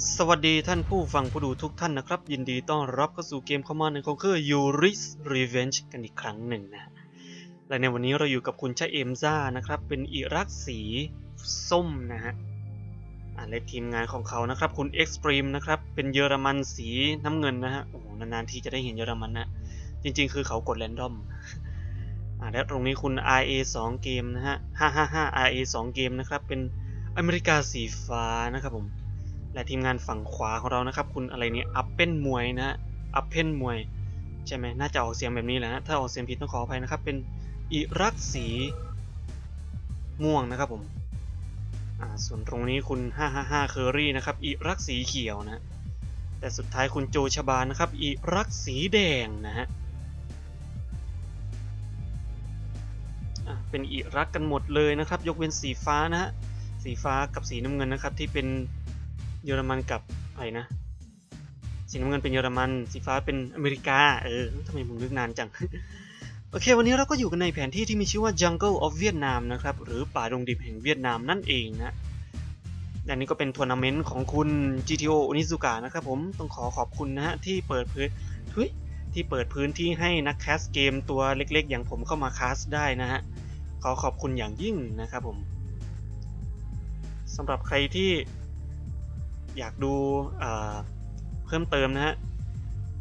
สวัสดีท่านผู้ฟังผู้ดูทุกท่านนะครับ ยินดีต้อนรับเข้าสู่เกม Command and Conquer Yuri's Revenge กันอีกครั้งหนึ่งนะและในวันนี้เราอยู่กับคุณชาเอมซ่านะครับ เป็นอิรักสีส้มนะฮะและทีมงานของเขานะครับ คุณ Extreme นะครับ เป็นเยอรมันสีน้ำเงินนะฮะโอ้นานๆทีจะได้เห็นเยอรมันนะจริงๆ คือเขากดแรนดอมอและตรงนี้คุณ RA 2 เกมนะฮะ555 RA 2 เกมนะครับ เป็นอเมริกาสีฟ้านะครับผม และทีมงานฝั่งขวาของเรานะครับ คุณอะไรเนี่ยอัปเป็นมวยนะฮะอัปเพนมวยใช่ไหมน่าจะออกเสียงแบบนี้แหละฮะถ้าออกเสียงผิดต้องขออภัยนะครับ เป็นอิรักสีม่วงนะครับผมส่วนตรงนี้คุณ 555เคอรี่นะครับอิรักสีเขียวนะ แต่สุดท้ายคุณโจชบานะครับอิรักสีแดงนะฮะอะเป็นอิรักกันหมดเลยนะครับ ยกเว้นสีฟ้านะฮะสีฟ้ากับสีน้ำเงินนะครับที่เป็น เยอรมันกับอะไรนะ สีน้ำเงินเป็นเยอรมัน สีฟ้าเป็นอเมริกา เออทำไมผมนึกนานจัง โอเค วันนี้เราก็อยู่กันในแผนที่ที่มีชื่อว่า Jungle of Vietnam นะครับ หรือป่าดงดิบแห่งเวียดนามนั่นเองนะและนี่ก็เป็นทัวร์นาเมนต์ของคุณ GTO Onizuka นะครับผมต้องขอขอบคุณนะฮะที่เปิดพื้นทุยที่เปิดพื้นที่ให้นักแคสเกมตัวเล็กๆ อย่างผมเข้ามาแคสได้นะฮะขอขอบคุณอย่างยิ่งนะครับผมสำหรับใครที่ อยากดูเพิ่มเติมนะฮะ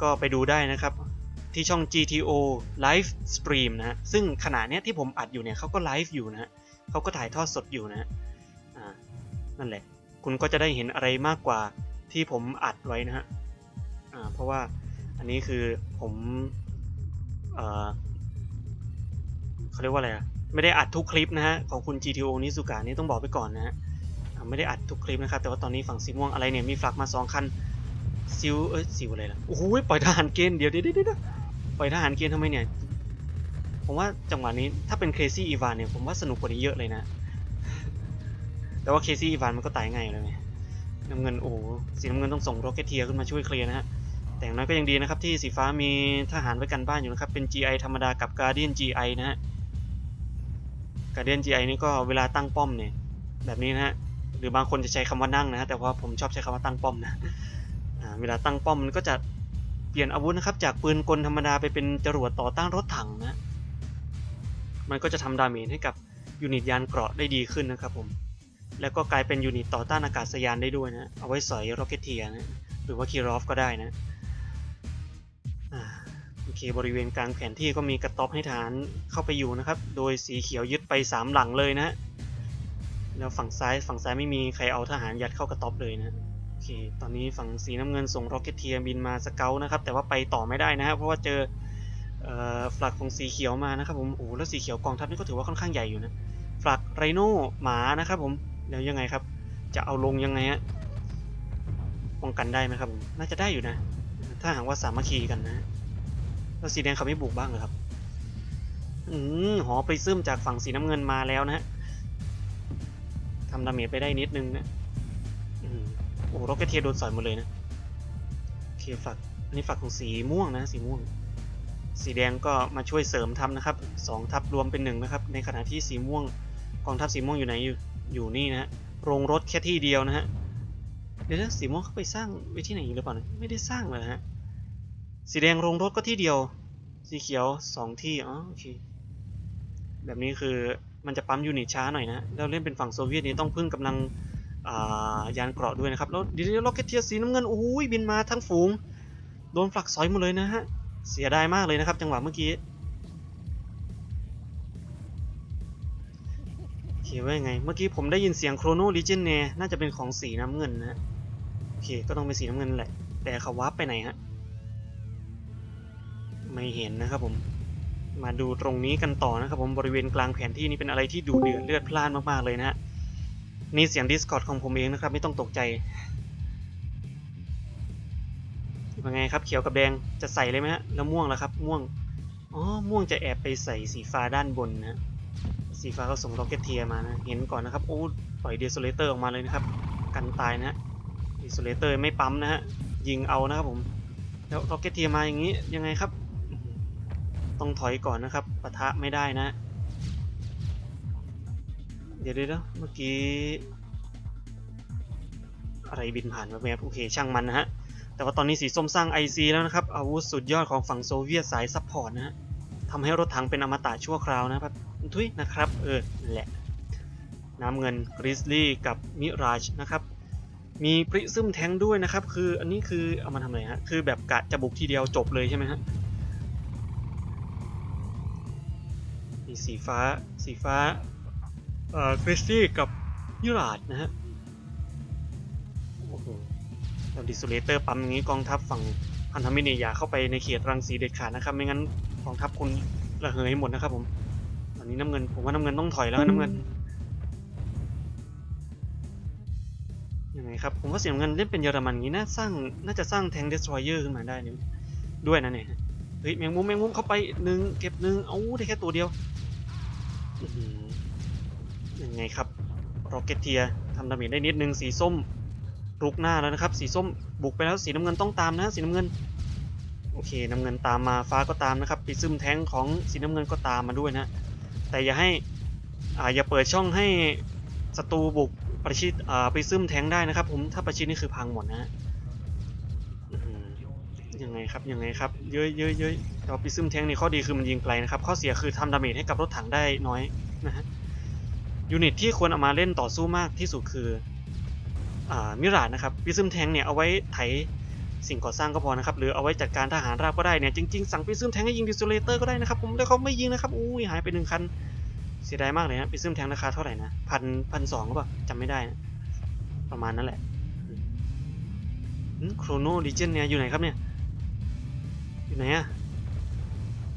ก็ไปดูได้นะครับ ที่ช่อง GTO Live Stream นะฮะ ซึ่งขณะเนี้ยที่ผมอัดอยู่เนี่ยเขาก็ไลฟ์อยู่นะฮะเขาก็ถ่ายทอดสดอยู่นะฮะนั่นแหละ คุณก็จะได้เห็นอะไรมากกว่าที่ผมอัดไว้นะฮะเพราะว่าอันนี้คือผมเอเขาเรียกว่าอะไรอะไม่ได้อัดทุกคลิปนะฮะ ของคุณ GTO นิสุกะนี่ต้องบอกไปก่อนนะฮะ ไม่ได้อัดทุกคลิปนะครับ แต่ว่าตอนนี้ฝั่งสีม่วงอะไรเนี่ยมีฟลักมาสองคันซิวเอ้ยซิวอะไรล่ะโอ้โหปล่อยทหารเกณฑ์เดี๋ยวเดี๋ยวเดี๋ยวปล่อยทหารเกณฑ์ทำไมเนี่ยผมว่าจังหวะนี้ถ้าเป็นเคซี่อีวานเนี่ยผมว่าสนุกกว่านี้เยอะเลยนะ แต่ว่าเคซี่อีวานมันก็ตายง่ายอยู่แล้วไงน้ำเงินโอ้สีน้ำเงินต้องส่งโรเกตเทียขึ้นมาช่วยเคลียร์นะฮะแต่อย่างน้อยก็ยังดีนะครับที่สีฟ้ามีทหารไว้กันบ้านอยู่นะครับ เป็น GI ธรรมดากับ Guardian GI นะฮะ Guardian GI นี่ก็เวลาตั้งป้อมเนี่ยแบบนี้นะฮะ หรือบางคนจะใช้คำว่านั่งนะแต่ว่าผมชอบใช้คำว่าตั้งป้อมนะเวลาตั้งป้อมมันก็จะเปลี่ยนอาวุธนะครับ จากปืนกลธรรมดาไปเป็นจรวดต่อต้านรถถังนะ มันก็จะทำดาเมจให้กับยูนิตยานเกราะได้ดีขึ้นนะครับผม แล้วก็กลายเป็นยูนิตต่อต้านอากาศยานได้ด้วยนะ เอาไว้สอยร็อกเก็ตเทียนะ หรือว่าคีรอฟก็ได้นะโอเคบริเวณกลางแผนที่ก็มีกระต๊อบให้ฐานเข้าไปอยู่นะครับ โดยสีเขียวยึดไปสามหลังเลยนะ แล้วฝั่งซ้ายฝั่งซ้ายไม่มีใครเอาทหารยัดเข้ากระต๊อบเลยนะโอเคตอนนี้ฝั่งสีน้ำเงินส่งร็อกเก็ตเทียบินมาสเกลนะครับ แต่ว่าไปต่อไม่ได้นะครับเพราะว่าเจอเอ่อฟลักของสีเขียวมานะครับผมโอ้แล้วสีเขียวกองทัพนี่ก็ถือว่าค่อนข้างใหญ่อยู่นะฟลักไรโน่หมานะครับผมแล้วยังไงครับ จะเอาลงยังไงฮะป้องกันได้ไหมครับผมน่าจะได้อยู่นะ ถ้าหากว่าสามัคคีกันนะแล้วสีแดงเขาไม่บุกบ้างเหรอครับอืมหอไปซึมจากฝั่งสีน้ำเงินมาแล้วนะฮะ ทำดาเมจไปได้นิดนึงนะอโอ้โรกเกตเทียโดนสอยหมดเลยนะโอเคฝักอันนี้ฝักของสีม่วงนะสีม่วง สีแดงก็มาช่วยเสริมทัพนะครับสองทัพรวมเป็นหนึ่งนะครับ ในขณะที่สีม่วงกองทัพสีม่วงอยู่ไหนอยู่อยู่นี่นะฮะโรงรถแค่ที่เดียวนะฮะเดี๋ยวนะสีม่วงเขาไปสร้างไว้ที่ไหนหรือเปล่านะไม่ได้สร้างเลยฮะสีแดงโรงรถก็ที่เดียว สีเขียวสองที่อ๋อโอเคแบบนี้คือ มันจะปั๊มยูนิตช้าหน่อยนะแล้วเล่นเป็นฝั่งโซเวียตนี่ต้องพึ่งกำลังยานเกราะด้วยนะครับ แล้วเดี๋ยวล็อกเก็ตเทียสีน้ำเงินโอ้ยบินมาทั้งฝูง โดนฟลักสอยหมดเลยนะฮะ เสียดายมากเลยนะครับ จังหวะเมื่อกี้โอเคว่ายังไง เมื่อกี้ผมได้ยินเสียงโครโนลิเจนเน่น่าจะเป็นของสีน้ำเงินนะโอเค ก็ต้องเป็นสีน้ำเงินแหละ แต่เขาวาร์ปไปไหนฮะ ไม่เห็นนะครับผม มาดูตรงนี้กันต่อนะครับผมบริเวณกลางแผนที่นี่เป็นอะไรที่ดูเดือดเลือดพล่านมากๆเลยนะฮะนี่เสียง Discord ของผมเองนะครับไม่ต้องตกใจเป็นไงครับเขียวกับแดงจะใส่เลยไหมฮะแล้วม่วงล่ะครับม่วงอ๋อม่วงจะแอบไปใส่สีฟ้าด้านบนนะฮะสีฟ้าก็ส่งร็อกเก็ตเทียมานะเห็นก่อนนะครับโอ้ปล่อยเดโซเลเตอร์ออกมาเลยนะครับกันตายนะฮะเดโซเลเตอร์ไม่ปั๊มนะฮะยิงเอานะครับผมแล้วร็อกเก็ตเทียมาอย่างนี้ยังไงครับ ต้องถอยก่อนนะครับปะทะไม่ได้นะ เดี๋ยวเดี๋ยวเมื่อกี้ อะไรบินผ่านมาแวบโอเคช่างมันนะฮะ แต่ว่าตอนนี้สีส้มสร้าง IC แล้วนะครับ อาวุธสุดยอดของฝั่งโซเวียตสายซัพพอร์ตนะฮะทำให้รถถังเป็นอมตะชั่วคราวนะครับทุยนะครับ เออนั่แหละ น้ำเงินกริซลี่กับมิราชนะครับมีปริซึมแทงด้วยนะครับ คืออันนี้คือเอามาทำอะไรฮะ คือแบบกะจะบุกทีเดียวจบเลยใช่ไหมฮะ มีสีฟ้า สีฟ้า เอ่อกริซลี่กับมิราชนะฮะ โอ้โหแล้วดิสเลเตอร์ปั๊มอย่างนี้กองทัพฝั่งพันธมิตรเนี่ยอย่าเข้าไปในเขตรังสีเด็ดขาดนะครับ ไม่งั้นกองทัพคุณระเหยหมดนะครับผมตอนนี้น้ำเงิน ผมว่าน้ำเงินต้องถอยแล้วน้ำเงินยังไงครับผมว่าเสียงเงินเล่นเป็นเยอรมันอย่างนี้น่าสร้างน่าจะสร้างแทงเดสทรอยเออร์ขึ้นมาได้นี่ด้วยนะเนี่ยเฮ้ยแมงมุมแมงมุมเข้าไปหนึ่งเก็บหนึ่งเอาได้แค่ตัวเดียวอื้อหือ ยังไงครับโรเกตเทียทำดาเมจได้นิดนึงสีส้มรุกหน้าแล้วนะครับ สีส้มบุกไปแล้วสีน้ำเงินต้องตามนะสีน้ำเงินโอเคน้ำเงินตามมาฟ้าก็ตามนะครับปีซึมแท้งของสีน้ำเงินก็ตามมาด้วยนะ แต่อย่าให้อ่าอย่าเปิดช่องให้ศัตรูบุกประชิดอ่าไปซึมแท้งได้นะครับ ผมถ้าประชิดนี่คือพังหมดนะฮะ ยังไงครับยังไงครับ เยอะเยอะเยอะแต่ว่าปีซึมแทงนี่ข้อดีคือมันยิงไกลนะครับ ข้อเสียคือทำดาเมจให้กับรถถังได้น้อยนะฮะยูนิตที่ควรเอามาเล่นต่อสู้มากที่สุดคืออ่ามิราดนะครับพิซึมแทงเนี่ยเอาไว้ไถสิ่งก่อสร้างก็พอนะครับ หรือเอาไว้จัดการทหารราบก็ได้เนี่ยจริงๆสั่งพิซึมแทงให้ยิงดิสเลเตอร์ก็ได้นะครับผมแล้วเขาไม่ยิงนะครับอุ้ยหายไปหนึ่งคันเสียดายมากเลยนะพิซึมแทงราคาเท่าไหร่นะพันพันสองก็ปล่าจำไม่ได้นะประมาณนั้นแหละโครโนดิเจนเนี่ยอยู่ไหนครับเนี่ย อยู่ไหนอะ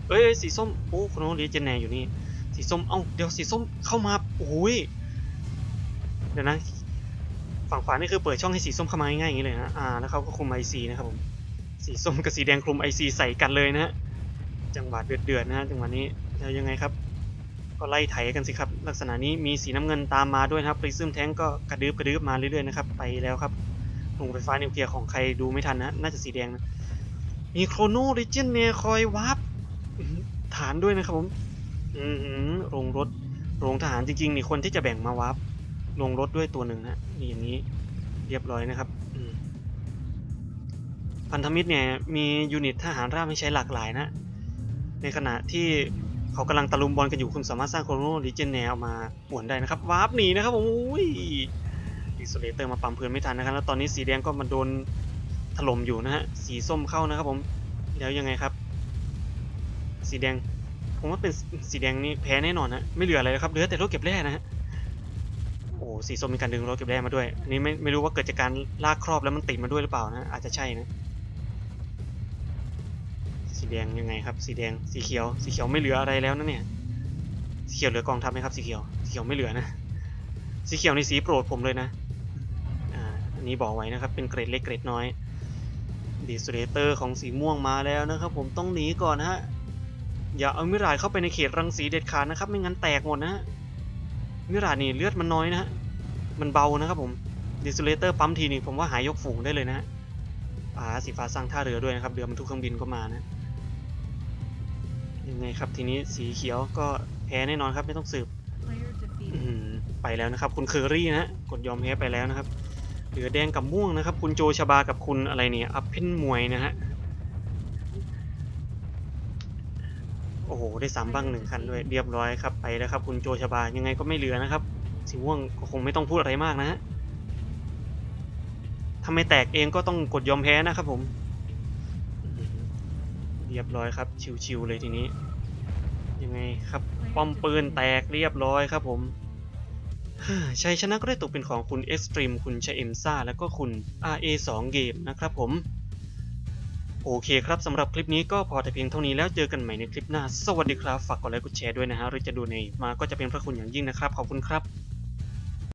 เอ้ยสีส้มโอ้ครโนดิเจนเนี่ยอยู่นี่สีส้มเอ้าเดี๋ยวสีส้มเข้ามาโอ้ยเดี๋ยวนะฝั่งขวานี่คือเปิดช่องให้สีส้มเข้ามาง่ายๆอย่างนี้เลยนะอ่าแล้วเขาก็คุม IC นะครับผมสีส้มกับสีแดงคลุม IC ใส่กันเลยนะฮะจังหวะเดือดๆนะฮะจังหวะนี้แล้วยังไงครับ ก็ไล่ไถกันสิครับ ลักษณะนี้มีสีน้ำเงินตามมาด้วยนะครับปริซึมแท้งก็กระดืบกระดืบมาเรื่อยๆนะครับไปแล้วครับโรงไฟฟ้านิวเคลียร์ของใครดูไม่ทันนะน่าจะสีแดงนะ มีโครโนริจินเนียคอยวาร์ปอื้อหือฐานด้วยนะครับผมอือหือโรงรถ โรงทหารจริงๆนี่คนที่จะแบ่งมาวาร์ปลงรถด้วยตัวหนึ่งนะนี่อย่างนี้เรียบร้อยนะครับพันธมิตรเนี่ยมียูนิตทหารราบให้ใช้หลากหลายนะ ในขณะที่เขากำลังตะลุมบอลกันอยู่คุณสามารถสร้างโครโนดิเจนแนวมาหวนได้นะครับวาร์ปหนีนะครับผมอุ้ยดิสเลเตอร์มาปั๊มเพื่อนไม่ทันนะครับแล้วตอนนี้สีแดงก็มาโดน ถล่มอยู่นะฮะ สีส้มเข้านะครับผม แล้วยังไงครับ สีแดง ผมว่าเป็นสีแดงนี่แพ้แน่นอนนะไม่เหลืออะไรแล้วครับ เหลือแต่รถเก็บแร่นะฮะ โอ้ สีส้มมีการดึงรถเก็บแร่มาด้วย อันนี้ไม่ไม่รู้ว่าเกิดจากการลากครอบแล้วมันติดมาด้วยหรือเปล่านะ อาจจะใช่นะ สีแดงยังไงครับ สีแดง สีเขียว สีเขียวไม่เหลืออะไรแล้วนะเนี่ย สีเขียวเหลือกองทัพไหมครับ สีเขียว สีเขียวไม่เหลือนะ สีเขียวในสีโปรดผมเลยนะ อ่า อันนี้บอกไว้นะครับ เป็นเกรดเล็กเกรดน้อย ดีสเลเตอร์ของสีม่วงมาแล้วนะครับ ผมต้องหนีก่อนฮะ อย่าเอามิราดเข้าไปในเขตรังสีเด็ดขาดนะครับ ไม่งั้นแตกหมดนะฮะมิราดนี่เลือดมันน้อยนะฮะมันเบานะครับผมดิสเลเตอร์ปั๊มทีนี่ผมว่าหายยกฝูงได้เลยนะฮะอ่าสีฟ้าสร้างท่าเรือด้วยนะครับเรือบรรทุกเครื่องบินก็มานะยังไงครับทีนี้สีเขียวก็แพ้แน่นอนครับไม่ต้องสืบไปแล้วนะครับ คุณเคอรี่นะฮะกดยอมแพ้ไปแล้วนะครับ เหลือแดงกับม่วงนะครับ คุณโจชบากับคุณอะไรเนี่ยอัพเพนมวยนะฮะ โอ้โห ได้สามบ้างหนึ่งคันด้วย เรียบร้อยครับไปแล้วครับ คุณโจชบายังไงก็ไม่เหลือนะครับ สีม่วงก็คงไม่ต้องพูดอะไรมากนะฮะถ้าไม่แตกเองก็ต้องกดยอมแพ้นะครับผมอืมเรียบร้อยครับ ชิวๆเลยทีนี้ ยังไงครับ ป้อมปืนแตกเรียบร้อยครับผม ชัยชนะก็ได้ตกเป็นของคุณ Extreme คุณชเอมซ่า และก็คุณ RA2 เกมนะครับผม โอเคครับสำหรับคลิปนี้ก็พอแต่เพียงเท่านี้แล้วเจอกันใหม่ในคลิปหน้า สวัสดีครับ ฝากกดไลค์กดแชร์ด้วยนะฮะหรือจะดูในมาก็จะเป็นพระคุณอย่างยิ่งนะครับ ขอบคุณครับ